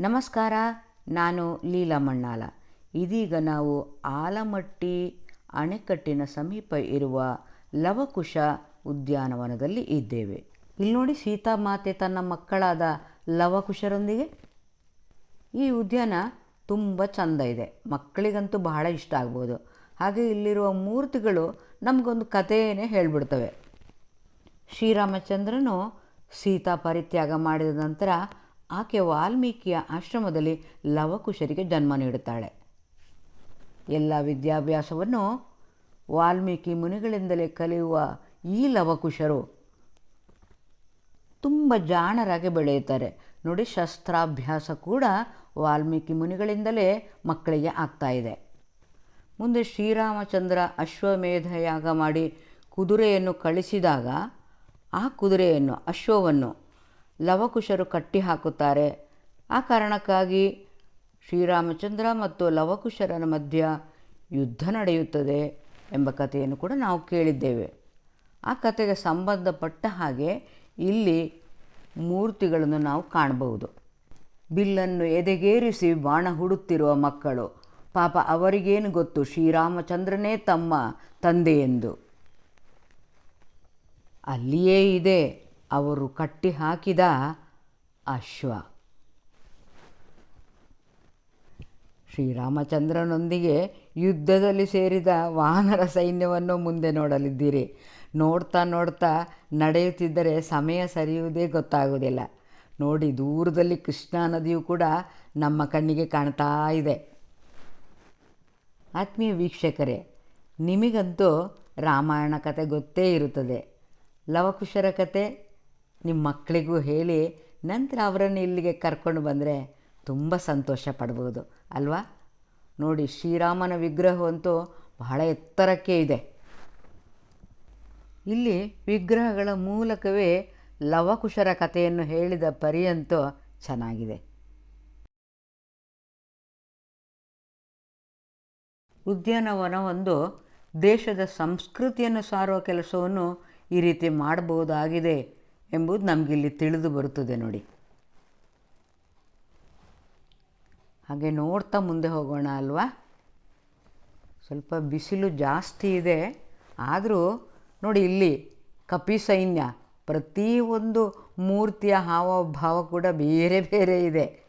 ನಮಸ್ಕಾರ, ನಾನು ಲೀಲಾ ಮಣ್ಣಾಲ. ಇದೀಗ ನಾವು ಆಲಮಟ್ಟಿ ಅಣೆಕಟ್ಟಿನ ಸಮೀಪ ಇರುವ ಲವಕುಶ ಉದ್ಯಾನವನದಲ್ಲಿ ಇದ್ದೇವೆ. ಇಲ್ಲಿ ನೋಡಿ ಸೀತಾಮಾತೆ ತನ್ನ ಮಕ್ಕಳಾದ ಲವಕುಶರೊಂದಿಗೆ. ಈ ಉದ್ಯಾನ ತುಂಬ ಚಂದ ಇದೆ. ಮಕ್ಕಳಿಗಂತೂ ಬಹಳ ಇಷ್ಟ ಆಗ್ಬೋದು. ಹಾಗೆ ಇಲ್ಲಿರುವ ಮೂರ್ತಿಗಳು ನಮಗೊಂದು ಕಥೆಯೇ ಹೇಳ್ಬಿಡ್ತವೆ. ಶ್ರೀರಾಮಚಂದ್ರನು ಸೀತಾ ಪರಿತ್ಯಾಗ ಮಾಡಿದ ನಂತರ ಆಕೆ ವಾಲ್ಮೀಕಿಯ ಆಶ್ರಮದಲ್ಲಿ ಲವಕುಶರಿಗೆ ಜನ್ಮ ನೀಡುತ್ತಾಳೆ. ಎಲ್ಲ ವಿದ್ಯಾಭ್ಯಾಸವನ್ನು ವಾಲ್ಮೀಕಿ ಮುನಿಗಳಿಂದಲೇ ಕಲಿಯುವ ಈ ಲವಕುಶರು ತುಂಬ ಜಾಣರಾಗಿ ಬೆಳೆಯುತ್ತಾರೆ. ನೋಡಿ, ಶಸ್ತ್ರಾಭ್ಯಾಸ ಕೂಡ ವಾಲ್ಮೀಕಿ ಮುನಿಗಳಿಂದಲೇ ಮಕ್ಕಳಿಗೆ ಆಗ್ತಾ ಇದೆ. ಮುಂದೆ ಶ್ರೀರಾಮಚಂದ್ರ ಅಶ್ವಮೇಧ ಯಾಗ ಮಾಡಿ ಕುದುರೆಯನ್ನು ಕಳಿಸಿದಾಗ ಆ ಕುದುರೆಯನ್ನು, ಅಶ್ವವನ್ನು ಲವಕುಶರು ಕಟ್ಟಿ ಹಾಕುತ್ತಾರೆ ಆ ಕಾರಣಕ್ಕಾಗಿ ಶ್ರೀರಾಮಚಂದ್ರ ಮತ್ತು ಲವಕುಶರ ಮಧ್ಯ ಯುದ್ಧ ನಡೆಯುತ್ತದೆ ಎಂಬ ಕಥೆಯನ್ನು ಕೂಡ ನಾವು ಕೇಳಿದ್ದೇವೆ. ಆ ಕಥೆಗೆ ಸಂಬಂಧಪಟ್ಟ ಹಾಗೆ ಇಲ್ಲಿ ಮೂರ್ತಿಗಳನ್ನು ನಾವು ಕಾಣಬಹುದು. ಬಿಲ್ಲನ್ನು ಎದೆಗೇರಿಸಿ ಬಾಣ ಹುಡುತ್ತಿರುವ ಮಕ್ಕಳು, ಪಾಪ ಅವರಿಗೇನು ಗೊತ್ತು? ಶ್ರೀರಾಮಚಂದ್ರನೇ ತಮ್ಮ ತಂದೆ ಎಂದು ಅಲ್ಲಿಯೇ ಇದೆ. ಅವರು ಕಟ್ಟಿ ಹಾಕಿದ ಅಶ್ವ ಶ್ರೀರಾಮಚಂದ್ರನೊಂದಿಗೆ ಯುದ್ಧದಲ್ಲಿ ಸೇರಿದ ವಾನರ ಸೈನ್ಯವನ್ನು ಮುಂದೆ ನೋಡಲಿದ್ದೀರಿ. ನೋಡ್ತಾ ನೋಡ್ತಾ ನಡೆಯುತ್ತಿದ್ದರೆ ಸಮಯ ಸರಿಯುವುದೇ ಗೊತ್ತಾಗುವುದಿಲ್ಲ. ನೋಡಿ, ದೂರದಲ್ಲಿ ಕೃಷ್ಣಾ ನದಿಯು ಕೂಡ ನಮ್ಮ ಕಣ್ಣಿಗೆ ಕಾಣ್ತಾ ಇದೆ. ಆತ್ಮೀಯ ವೀಕ್ಷಕರೇ, ನಿಮಗಂತೂ ರಾಮಾಯಣ ಕತೆ ಗೊತ್ತೇ ಇರುತ್ತದೆ. ಲವಕುಶರ ಕತೆ ನಿಮ್ಮ ಮಕ್ಕಳಿಗೂ ಹೇಳಿ ನಂತರ ಅವರನ್ನು ಇಲ್ಲಿಗೆ ಕರ್ಕೊಂಡು ಬಂದರೆ ತುಂಬ ಸಂತೋಷ ಪಡ್ಬೋದು, ಅಲ್ವಾ? ನೋಡಿ, ಶ್ರೀರಾಮನ ವಿಗ್ರಹವಂತೂ ಬಹಳ ಎತ್ತರಕ್ಕೆ ಇದೆ. ಇಲ್ಲಿ ವಿಗ್ರಹಗಳ ಮೂಲಕವೇ ಲವಕುಶರ ಕಥೆಯನ್ನು ಹೇಳಿದ ಪರಿಯಂತೂ ಚೆನ್ನಾಗಿದೆ. ಉದ್ಯಾನವನ ಒಂದು ದೇಶದ ಸಂಸ್ಕೃತಿಯನ್ನು ಸಾರುವ ಕೆಲಸವನ್ನು ಈ ರೀತಿ ಮಾಡಬಹುದಾಗಿದೆ. ಎಂಬುದು ನಮಗಿಲ್ಲಿ ತಿಳಿದು ಬರುತ್ತದೆ ನೋಡಿ. ಹಾಗೆ ನೋಡ್ತಾ ಮುಂದೆ ಹೋಗೋಣ ಅಲ್ವಾ? ಸ್ವಲ್ಪ ಬಿಸಿಲು ಜಾಸ್ತಿ ಇದೆ. ಆದರೂ ನೋಡಿ ಇಲ್ಲಿ ಕಪಿ ಸೈನ್ಯ ಪ್ರತಿಯೊಂದು ಮೂರ್ತಿಯ ಹಾವಭಾವ ಕೂಡ ಬೇರೆ ಬೇರೆ ಇದೆ.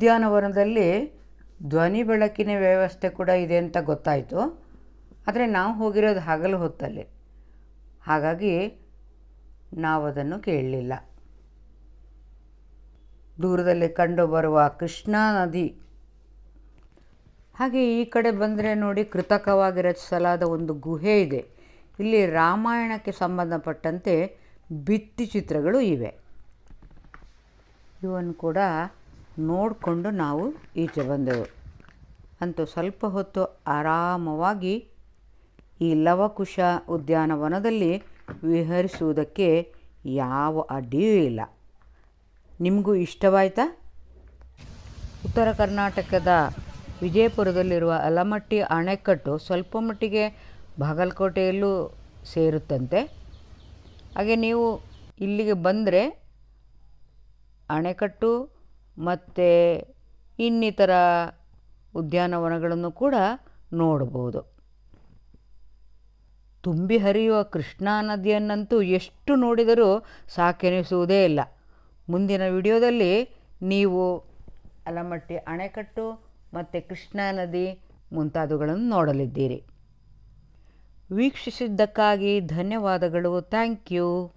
ಉದ್ಯಾನವನದಲ್ಲಿ ಧ್ವನಿ ಬೆಳಕಿನ ವ್ಯವಸ್ಥೆ ಕೂಡ ಇದೆ ಅಂತ ಗೊತ್ತಾಯಿತು. ಆದರೆ ನಾವು ಹೋಗಿರೋದು ಹಗಲು ಹೊತ್ತಲ್ಲಿ. ಹಾಗಾಗಿ ನಾವು ಅದನ್ನು ಕೇಳಲಿಲ್ಲ. ದೂರದಲ್ಲಿ ಕಂಡುಬರುವ ಕೃಷ್ಣಾ ನದಿ. ಹಾಗೆ ಈ ಕಡೆ ಬಂದರೆ ನೋಡಿ ಕೃತಕವಾಗಿ ರಚಿಸಲಾದ ಒಂದು ಗುಹೆ ಇದೆ. ಇಲ್ಲಿ ರಾಮಾಯಣಕ್ಕೆ ಸಂಬಂಧಪಟ್ಟಂತೆ ಭಿತ್ತಿ ಚಿತ್ರಗಳು ಇವೆ. ಇವನ್ನು ಕೂಡ ನೋಡಿಕೊಂಡು ನಾವು ಈಚೆ ಬಂದೆವು. ಅಂತೂ ಸ್ವಲ್ಪ ಹೊತ್ತು ಆರಾಮವಾಗಿ ಈ ಲವಕುಶ ಉದ್ಯಾನವನದಲ್ಲಿ ವಿಹರಿಸುವುದಕ್ಕೆ ಯಾವ ಅಡ್ಡಿಯೂ ಇಲ್ಲ. ನಿಮಗೂ ಇಷ್ಟವಾಯಿತಾ? ಉತ್ತರ ಕರ್ನಾಟಕದ ವಿಜಯಪುರದಲ್ಲಿರುವ ಅಲಮಟ್ಟಿ ಅಣೆಕಟ್ಟು ಸ್ವಲ್ಪ ಮಟ್ಟಿಗೆ ಬಾಗಲಕೋಟೆಯಲ್ಲೂ ಸೇರುತ್ತಂತೆ. ಹಾಗೆ ನೀವು ಇಲ್ಲಿಗೆ ಬಂದರೆ ಅಣೆಕಟ್ಟು ಮತ್ತು ಇನ್ನಿತರ ಉದ್ಯಾನವನಗಳನ್ನು ಕೂಡ ನೋಡ್ಬೋದು. ತುಂಬಿ ಹರಿಯುವ ಕೃಷ್ಣಾ ನದಿಯನ್ನಂತೂ ಎಷ್ಟು ನೋಡಿದರೂ ಸಾಕೆನಿಸುವುದೇ ಇಲ್ಲ. ಮುಂದಿನ ವಿಡಿಯೋದಲ್ಲಿ ನೀವು ಅಲಮಟ್ಟಿ ಅಣೆಕಟ್ಟು ಮತ್ತು ಕೃಷ್ಣಾ ನದಿ ಮುಂತಾದವುಗಳನ್ನು ನೋಡಲಿದ್ದೀರಿ. ವೀಕ್ಷಿಸಿದ್ದಕ್ಕಾಗಿ ಧನ್ಯವಾದಗಳು. Thank you.